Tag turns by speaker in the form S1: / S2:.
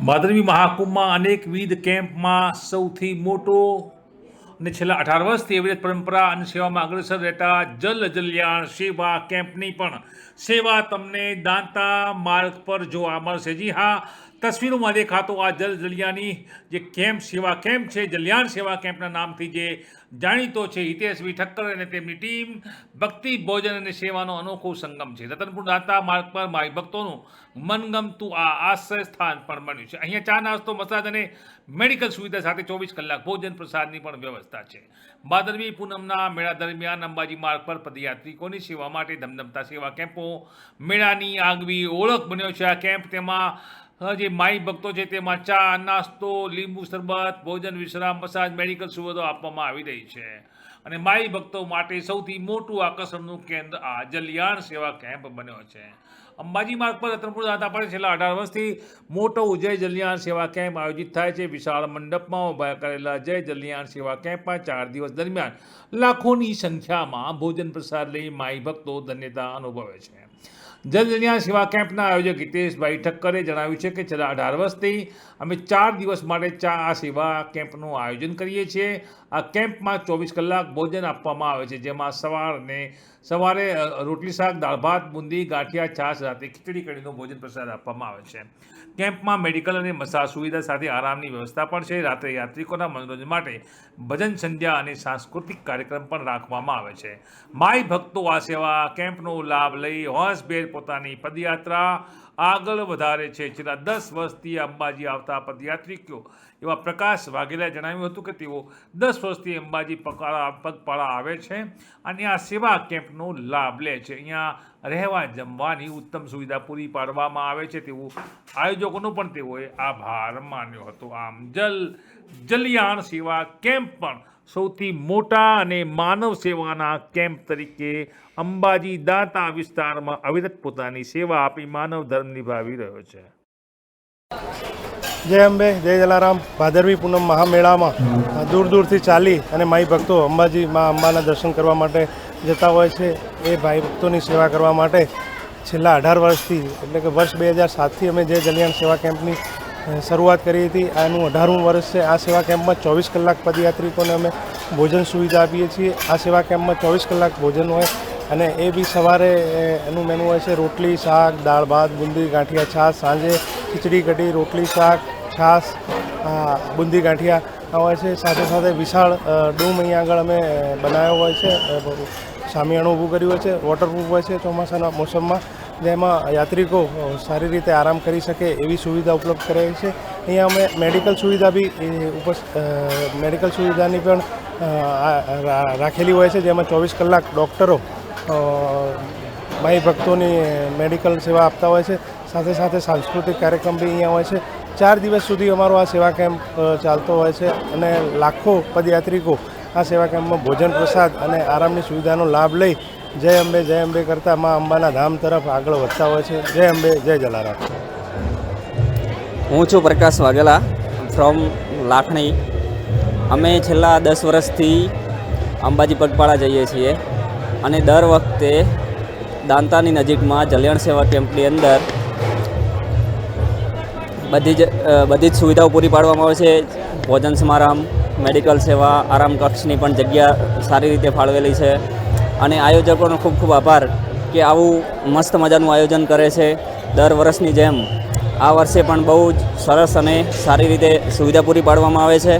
S1: ભાદરવી મહાકુંભમાં અનેકવિધ કેમ્પમાં સૌથી મોટો અને છેલ્લા અઢાર વર્ષથી એવી પરંપરા અને સેવામાં અગ્રેસર રહેતા જલ જલ્યાણ સેવા કેમ્પની પણ સેવા તમને દાંતા માર્ગ પર જોવા મળશે. જી હા, તસવીરોમાં દેખાતો આ જલ જલિયાની જે કેમ્પ, સેવા કેમ્પ છે, જલ્યાણ સેવા કેમ્પના નામથી જે જાણીતો છે, હિતેશભાઈ ઠક્કર અને તેમની ટીમ ભક્તિ, ભોજન અને સેવાનો અનોખો સંગમ છે. રતનપુર દાતા માર્ગ પર માઈ ભક્તોનું મનગમતું આ આશ્રય સ્થાન પણ બન્યું છે. અહીંયા ચા નાસ્તો, મસાજ અને મેડિકલ સુવિધા સાથે ચોવીસ કલાક ભોજન પ્રસાદની પણ વ્યવસ્થા છે. ભાદરવી પૂનમના મેળા દરમિયાન અંબાજી માર્ગ પર પદયાત્રિકોની સેવા માટે ધમધમતા સેવા કેમ્પો, મેળાની આગવી ઓળખ બન્યો છે. આ કેમ્પ તેમાં જે માઈ ભક્તો છે તેમાં ચા, નાસ્તો, લીંબુ શરબત, ભોજન, વિશ્રામ, મસાજ, મેડિકલ સુવિધાઓ આપવામાં આવી રહી છે. અને માઈ ભક્તો માટે સૌથી મોટું આકર્ષણનું કેન્દ્ર આ જલિયાણ સેવા કેમ્પ બન્યો છે. અંબાજી માર્ગ પર રતનપુર દાતા પર છેલ્લા અઢાર વર્ષથી મોટો જય જલિયાણ સેવા કેમ્પ આયોજિત થાય છે. વિશાળ મંડપમાં ઊભા કરેલા જય જલિયાણ સેવા કેમ્પમાં ચાર દિવસ દરમિયાન લાખોની સંખ્યામાં ભોજન પ્રસાદ લઈ માઈ ભક્તો ધન્યતા અનુભવે છે. જલજલિયાણ સેવા કેમ્પના આયોજક હિતેશભાઈ ઠક્કરે જણાવ્યું છે કે છેલ્લા અઢાર વર્ષથી અમે ચાર દિવસ માટે ચા આ સેવા કેમ્પનું આયોજન કરીએ છીએ. આ કેમ્પમાં ચોવીસ કલાક ભોજન આપવામાં આવે છે, જેમાં સવારને સવારે રોટલી શાક, દાળ ભાત, બુંદી, ગાંઠિયા, છાશ સાથે ખીચડી કઢીનો ભોજન પ્રસાદ આપવામાં આવે છે. કેમ્પમાં મેડિકલ અને મસાજ સુવિધા સાથે આરામની વ્યવસ્થા પણ છે. રાત્રે યાત્રિકોના મનોરંજન માટે ભજન, સંધ્યા અને સાંસ્કૃતિક કાર્યક્રમ પણ રાખવામાં આવે છે. માય ભક્તો આ સેવા કેમ્પનો લાભ લઈ હોંશભેર પોતાની પદયાત્રા આગળ વધારે છે. છેલ્લા દસ વર્ષથી અંબાજી આવતા પદયાત્રિકો એવા પ્રકાશ વાઘેલાએ જણાવ્યું હતું કે તેઓ દસ વર્ષથી અંબાજી પગપાળા પગપાળા આવે છે અને આ સેવા કેમ્પનો લાભ લે છે. અહીંયા રહેવા જમવાની ઉત્તમ સુવિધા પૂરી પાડવામાં આવે છે. તેવું આયોજકોનો પણ તેઓએ આભાર માન્યો હતો. આમ જલ જલિયાણ સેવા કેમ્પ પણ સૌથી મોટા અને માનવ સેવાના કેમ્પ તરીકે અંબાજી દાંતા વિસ્તારમાં અવિરત પોતાની સેવા આપી માનવ ધર્મ નિભાવી રહ્યો છે.
S2: જય અંબે, જય જલારામ. ભાદરવી પૂનમ મહામેળામાં દૂર દૂરથી ચાલી અને માઈ ભક્તો અંબાજી મા અંબાના દર્શન કરવા માટે જતા હોય છે. એ ભાઈ ભક્તોની સેવા કરવા માટે છેલ્લા અઢાર વર્ષથી, એટલે કે વર્ષ બે હજાર સાતથી અમે જે જલિયાણ સેવા કેમ્પની શરૂઆત કરી હતી. આનું અઢારમું વર્ષ છે. આ સેવા કેમ્પમાં ચોવીસ કલાક પદયાત્રિકોને અમે ભોજન સુવિધા આપીએ છીએ. આ સેવા કેમ્પમાં ચોવીસ કલાક ભોજન હોય અને એ બી સવારે એનું મેનુ હોય છે રોટલી, શાક, દાળ, ભાત, બુંદી, ગાંઠિયા, છાશ, સાંજે ખીચડી, કઢી, રોટલી, શાક, છાશ બુંદી, ગાંઠિયા હોય છે. સાથે સાથે વિશાળ ડૂમ અહીંયા આગળ અમે બનાવ્યો હોય છે. સામિયાણું ઊભું કર્યું હોય છે. વોટરપ્રૂફ હોય છે ચોમાસાના મોસમમાં. જેમાં યાત્રિકો સારી રીતે આરામ કરી શકે એવી સુવિધા ઉપલબ્ધ કરાવી છે. અહીંયા અમે મેડિકલ સુવિધા બી મેડિકલ સુવિધાની પણ રાખેલી હોય છે. જેમાં ચોવીસ કલાક ડૉક્ટરો માઈ ભક્તોની મેડિકલ સેવા આપતા હોય છે. સાથે સાથે સાંસ્કૃતિક કાર્યક્રમ બી અહીંયા હોય છે. ચાર દિવસ સુધી અમારો આ સેવા કેમ્પ ચાલતો હોય છે અને લાખો પદયાત્રિકો આ સેવા કેમ્પમાં ભોજન પ્રસાદ અને આરામની સુવિધાનો લાભ લઈ જય અંબે જય અંબે કરતાં મા અંબાના ધામ તરફ આગળ વધતા હોય છે. જય અંબે, જય જલારામ.
S3: હું છું પ્રકાશ વાઘેલા ફ્રોમ લાખણી. અમે છેલ્લા દસ વર્ષથી અંબાજી પગપાળા જઈએ છીએ અને દર વખતે દાંતાની નજીકમાં જલિયાણ સેવા કેમ્પની અંદર બધી જ બધી જ સુવિધાઓ પૂરી પાડવામાં આવે છે. ભોજન સમારંભ, મેડિકલ સેવા, આરામ કક્ષની પણ જગ્યા સારી રીતે ફાળવેલી છે. અને આયોજકોનો ખૂબ ખૂબ આભાર કે આવું મસ્ત મજાનું આયોજન કરે છે દર વર્ષની જેમ. આ વર્ષે પણ બહુ જ સરસ અને સારી રીતે સુવિધા પૂરી પાડવામાં આવે છે.